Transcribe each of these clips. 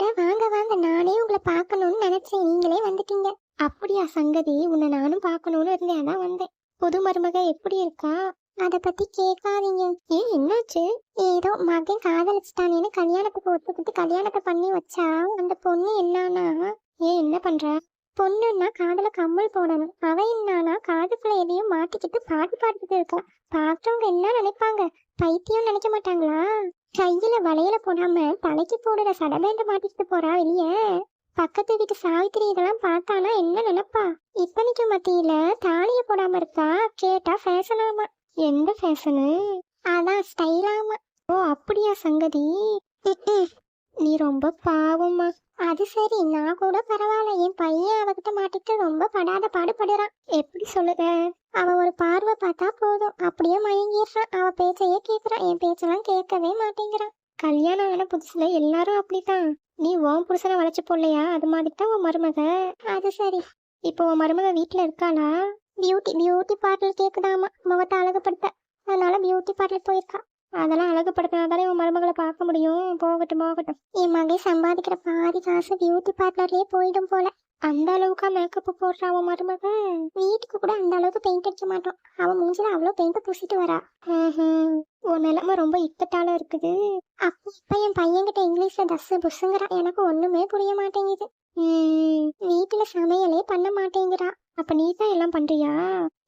அட வாங்க வாங்க. நானே உங்களை பார்க்கணும்னு நினைச்சேன். நீங்களே வந்துட்டீங்க. அப்படியா சங்கதி? உன்னை நானும் பார்க்கணும்னு இருந்தேன். அதான் வந்தேன். புது மருமக எப்படி இருக்கா? அத பத்தி கேட்காதீங்க. ஏன் என்னாச்சு? ஏதோ மகன் காதலிச்சிட்டானேன்னு கல்யாணத்துக்கு ஒத்துக்கிட்டு கல்யாணத்தை பண்ணி வச்சா அந்த பொண்ணு என்னன்னா ஏன் என்ன பண்ற? பொண்ணுன்னா காதல கம்மல் போடணும். அவ என்னன்னா காதுக்குள்ள எதையும் மாட்டிக்கிட்டு பாட்டு பாடிக்கிட்டு இருக்கா. பார்த்தவங்க என்ன நினைப்பாங்க? பைத்தியம் நினைக்க மாட்டாங்களா? கையில வளையல போடாம தலைக்கு போடுற சடபேண்ட மாட்டிட்டு போறா வெளிய. பக்கத்து வீட்டு சாவித்திரி இதெல்லாம் பார்த்தானா என்ன நினைப்பா? இத்தனைக்கு மத்தியில தாலிய போடாம இருக்கா கேட்டா ஃபேஷனாமா எந்த ஃபேஷனு அதான் ஸ்டைலாமா ஓ அப்படியா சங்கதி? நீ ரொம்ப பாவம்மா. அது சரி நான் கூட பரவாயில்ல. என் பையன் அவகிட்ட மாட்டிட்டு ரொம்ப படாத பாடுபடுறான். எப்படி சொல்லுற அவ ஒரு பார்வை பார்த்தா போதும். அப்படியே மயங்கிடுறான். அவ பேச்சையே கேக்குறான். என் பேச்செல்லாம் கேட்கவே மாட்டேங்கிறான். கல்யாணம் ஆன புதுசுல எல்லாரும் அப்படித்தான். நீ உன் புருஷனை வளைச்சு போடலையா? அது மாதிரி தான் உன் மருமக. அது சரி. இப்போ உன் மருமக வீட்டுல இருக்காளா? பியூட்டி பியூட்டி பார்லர் கேக்குதாமா? முகத்தை அழகுப்படுத்த அதனால பியூட்டி பார்லர் போயிருக்கா. அதெல்லாம் அழகுபடுத்தினாதானே உன் மருமகளை பார்க்க முடியும். போகட்டும் போகட்டும். என் மகன் சம்பாதிக்கிற பாதி காசு பியூட்டி பார்லர்லயே போயிடும் போல. அந்த அளவுக்கு மேக்கப் போடுற அவன் மருமக. வீட்டுக்கு கூட அந்த அளவுக்கு பெயிண்ட் அடிக்க மாட்டான். அவன் மூஞ்சில அவ்வளோ பெயிண்ட் பூசிட்டு வரா. உன் நிலைமை ரொம்ப இக்கட்டால இருக்குது. அப்ப இப்ப என் பையன்கிட்ட இங்கிலீஷ்ல தஸ் புஸ்ஸுங்கிறான் எனக்கு ஒண்ணுமே புரிய மாட்டேங்குது. வீட்டுல சமையலே பண்ண மாட்டேங்கிறா. அப்ப நீ தான் எல்லாம் பண்றியா?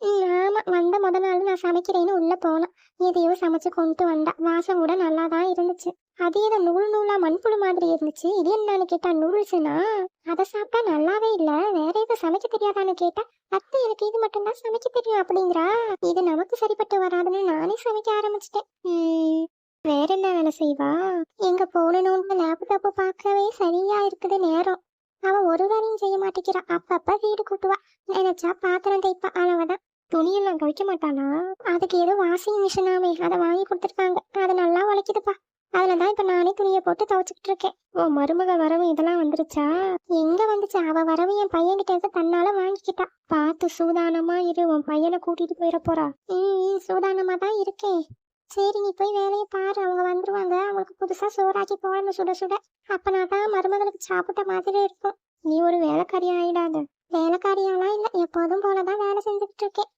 ம், ஆமா. வந்த முத நாள் நான் சமைக்கிறேன்னு உள்ள போனேன். எதையோ சமைச்சு கொண்டு வந்தா. வாசம் கூட நல்லா தான் இருந்துச்சு. அது ஏதோ நூல் நூலா மண்புழு மாதிரி இருந்துச்சு. இது என்னன்னு கேட்டா நூல்ஸுனா அதை சாப்பிட்டா நல்லாவே இல்ல. வேற எதுவும் சமைக்க தெரியாதான்னு கேட்டா அத்தை எனக்கு இது மட்டும் தான் சமைக்க தெரியும் அப்படிங்கிறா. இது நமக்கு சரிப்பட்டு வராதுன்னு நானே சமைக்க ஆரம்பிச்சிட்டேன். வேற என்ன வேலை செய்வா? எங்க போகணும்னு லேப்டாப்பு பார்க்கவே சரியா இருக்குது நேரம். அவ ஒரு வேலையும் செய்ய மாட்டேங்கிறா. அப்பப்ப வீடு கூட்டுவா. நினைச்சா பாத்திரம் தைப்பா அளவுதான் துணியெல்லாம் துவைக்க மாட்டானா? அதுக்கு ஏதோ வாஷிங் மிஷினாமே அதை வாங்கி கொடுத்துருக்காங்க அது நல்லா உழைக்குதுப்பா அதுலதான் இப்ப நானே துணியை போட்டு துவைச்சுக்கிட்டு இருக்கேன். ஓ மருமக வரவு இதெல்லாம் வந்துருச்சா? எங்க வந்துச்சு? அவ வரவு என் பையன்கிட்ட இருந்து தன்னால வாங்கிக்கிட்டா. பார்த்து சூதானமா இரு. உன் பையனை கூட்டிட்டு போயிட போறா. ம் சூதானமா தான் இருக்கேன். சரி நீ போய் வேலையை பாரு. அவங்க வந்துருவாங்க. அவங்களுக்கு புதுசா சோறாக்கி போடணும் சுட சுட. அப்பனா தான் மருமகளுக்கு சாப்பிட்ட மாதிரி இருக்கும். நீ ஒரு வேலைக்காரி ஆயிடாது. வேலைக்காரியாலாம் இல்ல எப்போதும் போலதான் வேலை செஞ்சுக்கிட்டு இருக்கேன்